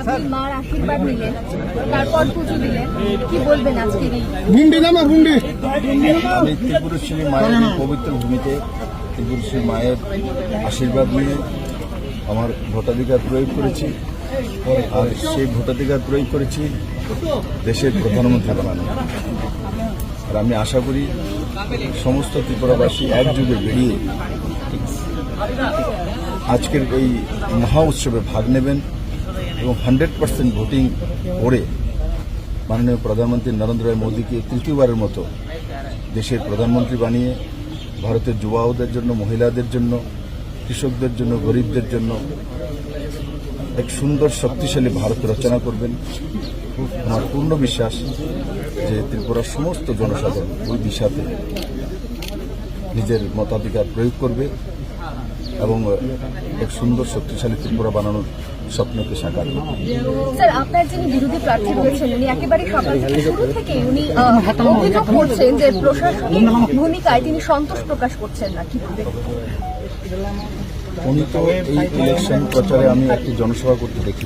আপনি মার আশীর্বাদ নিলেন তারপর পুজো দিলেন কি বলবেন আজকের এই গুন্ডি নামা গুন্ডি আমি ত্রিপুরেশ্বরী মায়ের এই পবিত্র ভূমিতে ত্রিপুরেশ্বরী মায়ের আশীর্বাদ নিয়ে আমার ভোটাধিকার প্রয়োগ করেছি। আর সেই ভোটাধিকার প্রয়োগ করেছি দেশের প্রধানমন্ত্রী বানানো। আর আমি আশা করি সমস্ত ত্রিপুরাবাসী একযুগে বেরিয়ে আজকের এই মহা উৎসবে ভাগ নেবেন। এবং হান্ড্রেড পার্সেন্ট ভোটিং করে মাননীয় প্রধানমন্ত্রী নরেন্দ্র মোদীকে তৃতীয়বারের মতো দেশের প্রধানমন্ত্রী বানিয়ে ভারতের যুবাদের জন্য, মহিলাদের জন্য, কৃষকদের জন্য, গরিবদের জন্য এক সুন্দর, শক্তিশালী ভারত রচনা করবেন। আমার পূর্ণ বিশ্বাস যে ত্রিপুরার সমস্ত জনসাধারণ ওই দিশাতে নিজের মতাধিকার প্রয়োগ করবে। এবং এক সুন্দর শক্তিশালী ত্রিপুরা বানানোর স্বপ্নকে সাকার স্যার আপনার যিনি বিরোধী প্রার্থী রয়েছেন উনি একেবারে শুরু থেকে উনি অভিযোগ করছেন যে প্রশাসনিক ভূমিকায় তিনি সন্তোষ প্রকাশ করছেন না কীভাবে উনি তো এই ইলেকশন প্রচারে আমি একটি জনসভা করতে দেখি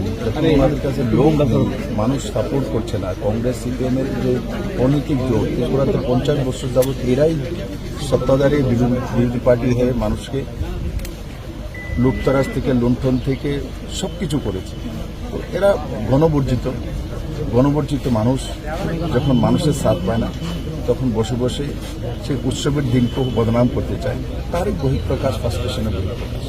ওনাদের কাছে লোক মানুষ সাপোর্ট করছে না কংগ্রেস সিপিএম এর যে অনৈতিক জোট ত্রিপুরাতে পঞ্চাশ বছর যাবৎ এরাই সত্তাধারী বিরোধী পার্টি হয়ে মানুষকে লুটতরাজ থেকে, লুণ্ঠন থেকে সব কিছু করেছে এরা গণবর্জিত গণবর্জিত মানুষ। যখন মানুষের সাথ পায় না, তখন বসে বসে সেই উৎসবের দিনকেও বদনাম করতে চায়। তারই বহিঃপ্রকাশ ফার্স্টেশনের বহিঃপ্রকাশ।